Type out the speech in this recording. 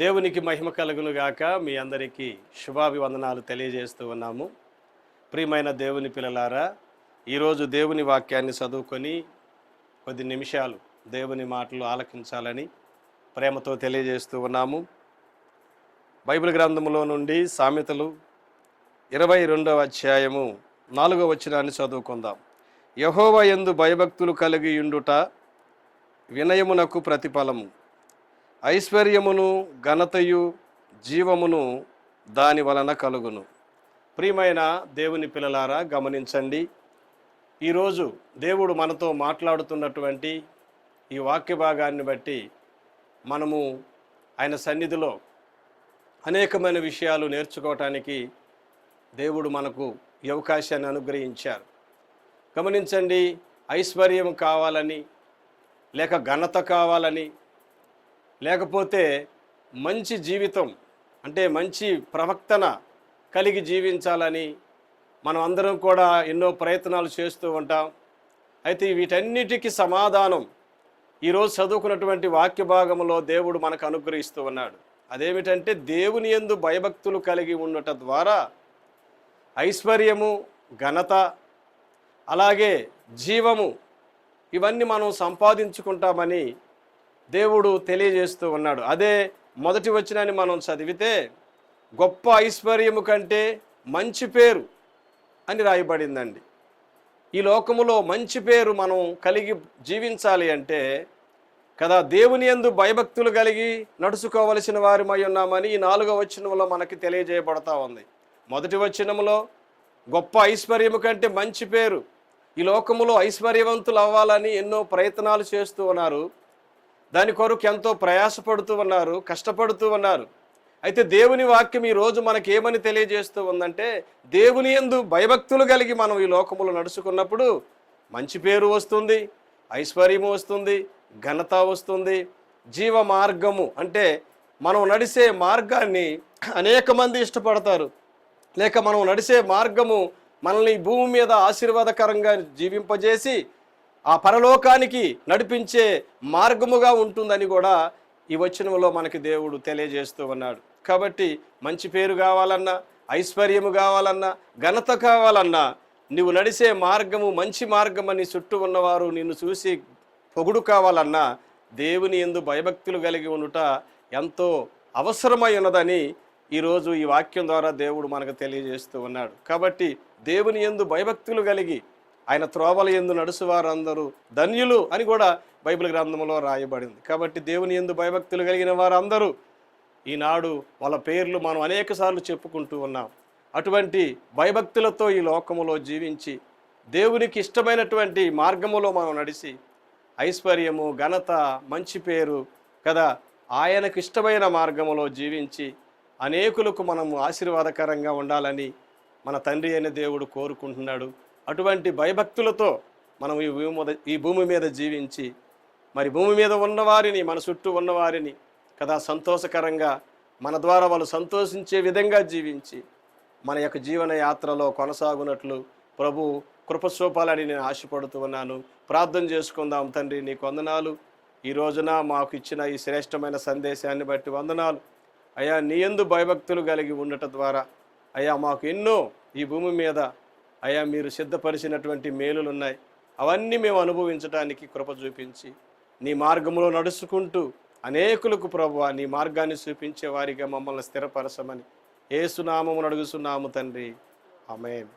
దేవునికి మహిమ కలుగును గాక. మీ అందరికీ శుభాభివందనాలు తెలియజేస్తూ ఉన్నాము. ప్రియమైన దేవుని పిల్లలారా ఈరోజు దేవుని వాక్యాన్ని చదువుకొని కొద్ది నిమిషాలు దేవుని మాటలు ఆలకించాలని ప్రేమతో తెలియజేస్తూ ఉన్నాము. బైబిల్ గ్రంథములో నుండి సామెతలు ఇరవై రెండవ అధ్యాయము నాలుగవ వచనాన్ని చదువుకుందాం. యహోవ ఎందు భయభక్తులు కలిగి ఉండుట వినయమునకు ప్రతిఫలము. ఐశ్వర్యమును ఘనతయు జీవమును దాని వలన కలుగును. ప్రియమైన దేవుని పిల్లలారా గమనించండి. ఈరోజు దేవుడు మనతో మాట్లాడుతున్నటువంటి ఈ వాక్య భాగాన్ని బట్టి మనము ఆయన సన్నిధిలో అనేకమైన విషయాలు నేర్చుకోవటానికి దేవుడు మనకు ఈ అవకాశాన్ని అనుగ్రహించారు. గమనించండి ఐశ్వర్యం కావాలని లేక ఘనత కావాలని లేకపోతే మంచి జీవితం అంటే మంచి ప్రవక్తన కలిగి జీవించాలని మనం అందరం కూడా ఎన్నో ప్రయత్నాలు చేస్తూ ఉంటాం. అయితే వీటన్నిటికీ సమాధానం ఈరోజు చదువుకున్నటువంటి వాక్య భాగంలో దేవుడు మనకు అనుగ్రహిస్తూ ఉన్నాడు. అదేమిటంటే దేవుని యందు భయభక్తులు కలిగి ఉండట ద్వారా ఐశ్వర్యము ఘనత అలాగే జీవము ఇవన్నీ మనం సంపాదించుకుంటామని దేవుడు తెలియజేస్తూ ఉన్నాడు. అదే మొదటి వచనాన్ని మనం చదివితే గొప్ప ఐశ్వర్యము కంటే మంచి పేరు అని రాయబడిందండి. ఈ లోకములో మంచి పేరు మనం కలిగి జీవించాలి అంటే కదా దేవుని యందు భయభక్తులు కలిగి నడుచుకోవలసిన వారిమై ఉన్నామని ఈ నాలుగో వచనంలో మనకి తెలియజేయబడతా ఉంది. మొదటి వచనంలో గొప్ప ఐశ్వర్యము కంటే మంచి పేరు. ఈ లోకములో ఐశ్వర్యవంతులు అవ్వాలని ఎన్నో ప్రయత్నాలు చేస్తూ ఉన్నారు. దాని కొరకు ఎంతో ప్రయాసపడుతూ ఉన్నారు కష్టపడుతూ ఉన్నారు. అయితే దేవుని వాక్యం ఈ రోజు మనకి ఏమని తెలియజేస్తూ ఉందంటే దేవుని యందు భయభక్తులు కలిగి మనం ఈ లోకములో నడుచుకున్నప్పుడు మంచి పేరు వస్తుంది ఐశ్వర్యము వస్తుంది ఘనత వస్తుంది. జీవ మార్గము అంటే మనం నడిసే మార్గాన్ని అనేక మంది ఇష్టపడతారు. లేక మనం నడిసే మార్గము మనల్ని భూమి మీద ఆశీర్వాదకరంగా జీవింపజేసి ఆ పరలోకానికి నడిపించే మార్గముగా ఉంటుందని కూడా ఈ వచనంలో మనకి దేవుడు తెలియజేస్తూ ఉన్నాడు. కాబట్టి మంచి పేరు కావాలన్నా ఐశ్వర్యము కావాలన్నా ఘనత కావాలన్నా నువ్వు నడిచే మార్గము మంచి మార్గమని చుట్టూ ఉన్నవారు నిన్ను చూసి పొగుడు కావాలన్నా దేవుని ఎందు భయభక్తులు కలిగి ఉండుట ఎంతో అవసరమై ఉన్నదని ఈరోజు ఈ వాక్యం ద్వారా దేవుడు మనకు తెలియజేస్తూ ఉన్నాడు. కాబట్టి దేవుని ఎందు భయభక్తులు కలిగి ఆయన త్రోవల ఎందు నడుచువారందరూ ధన్యులు అని కూడా బైబిల్ గ్రంథంలో రాయబడింది. కాబట్టి దేవుని ఎందు భయభక్తులు కలిగిన వారందరూ ఈనాడు వాళ్ళ పేర్లు మనం అనేక సార్లు చెప్పుకుంటూ ఉన్నాం. అటువంటి భయభక్తులతో ఈ లోకములో జీవించి దేవునికి ఇష్టమైనటువంటి మార్గములో మనం నడిచి ఐశ్వర్యము ఘనత మంచి పేరు కదా ఆయనకు ఇష్టమైన మార్గములో జీవించి అనేకులకు మనము ఆశీర్వాదకరంగా ఉండాలని మన తండ్రి అయిన దేవుడు కోరుకుంటున్నాడు. అటువంటి భయభక్తులతో మనం ఈ భూమి మీద ఈ భూమి మీద జీవించి మరి భూమి మీద ఉన్నవారిని మన చుట్టూ ఉన్నవారిని కదా సంతోషకరంగా మన ద్వారా వాళ్ళు సంతోషించే విధంగా జీవించి మన యొక్క జీవన యాత్రలో కొనసాగునట్లు ప్రభు కృపస్వపాలని నేను ఆశపడుతూ ఉన్నాను. ప్రార్థన చేసుకుందాం తండ్రి నీకు వందనాలు. ఈ రోజున మాకు ఇచ్చిన ఈ శ్రేష్టమైన సందేశాన్ని బట్టి వందనాలు. అయ్యా నీ ఎందు భయభక్తులు కలిగి ఉండటం ద్వారా అయ్యా మాకు ఎన్నో ఈ భూమి మీద అయ్యా మీరు సిద్ధపరిచినటువంటి మేలులు ఉన్నాయి అవన్నీ మేము అనుభవించడానికి కృప చూపించి నీ మార్గంలో నడుచుకుంటూ అనేకులకు ప్రభు నీ మార్గాన్ని చూపించే వారిగా మమ్మల్ని స్థిరపరచమని. ఏసునామము అడుగుతున్నాము తండ్రి. అమేమి